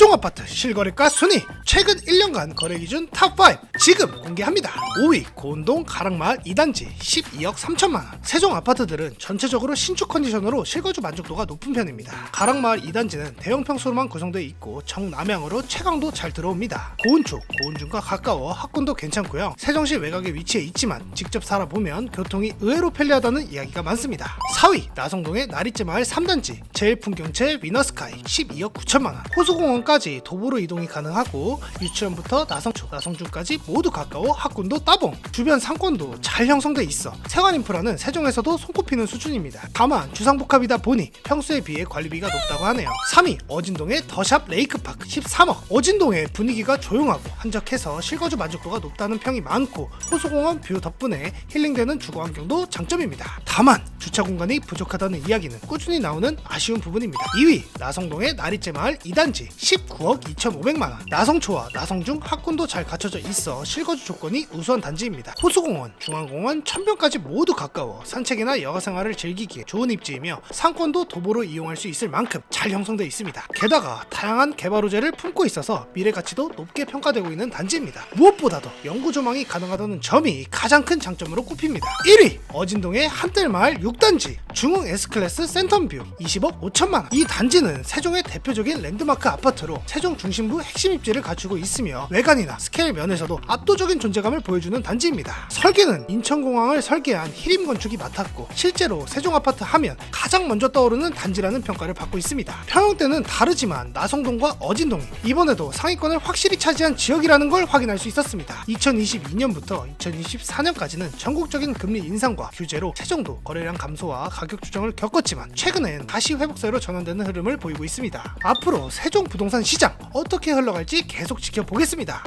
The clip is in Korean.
세종 아파트 실거래가 순위 최근 1년간 거래 기준 탑5 지금 공개합니다. 5위 고운동 가락마을 2단지 12억 3천만 원. 세종 아파트들은 전체적으로 신축 컨디션으로 실거주 만족도가 높은 편입니다. 가락마을 2단지는 대형 평수로만 구성되어 있고 정남향으로 채광도 잘 들어옵니다. 고운축 고운중과 가까워 학군도 괜찮고요. 세종시 외곽에 위치해 있지만 직접 살아보면 교통이 의외로 편리하다는 이야기가 많습니다. 4위 나성동의 나리째 마을 3단지 제일 풍경채 위너스카이 12억 9천만 원. 호수공원 까지 도보로 이동이 가능하고 유치원부터 나성초 나성중까지 모두 가까워 학군도 따봉. 주변 상권도 잘 형성돼 있어. 생활 인프라는 세종에서도 손꼽히는 수준입니다. 다만 주상복합이다 보니 평소에 비해 관리비가 높다고 하네요. 3위 어진동의 더샵 레이크파크 13억. 어진동의 분위기가 조용하고 한적해서 실거주 만족도가 높다는 평이 많고 호수공원 뷰 덕분에 힐링되는 주거 환경도 장점입니다. 다만 주차 공간이 부족하다는 이야기는 꾸준히 나오는 아쉬운 부분입니다. 2위 나성동의 나리째 마을 2단지 19억 2,500만원. 나성초와 나성중 학군도 잘 갖춰져 있어 실거주 조건이 우수한 단지입니다. 호수공원, 중앙공원, 천변까지 모두 가까워 산책이나 여가 생활을 즐기기에 좋은 입지이며 상권도 도보로 이용할 수 있을 만큼 잘 형성되어 있습니다. 게다가 다양한 개발 호재를 품고 있어서 미래 가치도 높게 평가되고 있는 단지입니다. 무엇보다도 영구 조망이 가능하다는 점이 가장 큰 장점으로 꼽힙니다. 1위 어진동의 한뜰마을 6단지 중흥 S클래스 센텀뷰 20억 5천만원. 이 단지는 세종의 대표적인 랜드마크 아파트 로 세종 중심부 핵심 입지를 갖추고 있으며 외관이나 스케일 면에서도 압도적인 존재감을 보여주는 단지입니다. 설계는 인천공항을 설계한 히림 건축이 맡았고 실제로 세종 아파트 하면 가장 먼저 떠오르는 단지라는 평가를 받고 있습니다. 평형 때는 다르지만 나성동과 어진동이 이번에도 상위권을 확실히 차지한 지역이라는 걸 확인할 수 있었습니다. 2022년부터 2024년까지는 전국적인 금리 인상과 규제로 세종도 거래량 감소와 가격 조정을 겪었지만 최근엔 다시 회복세로 전환되는 흐름을 보이고 있습니다. 앞으로 세종 부동산 시장 어떻게 흘러갈지 계속 지켜보겠습니다.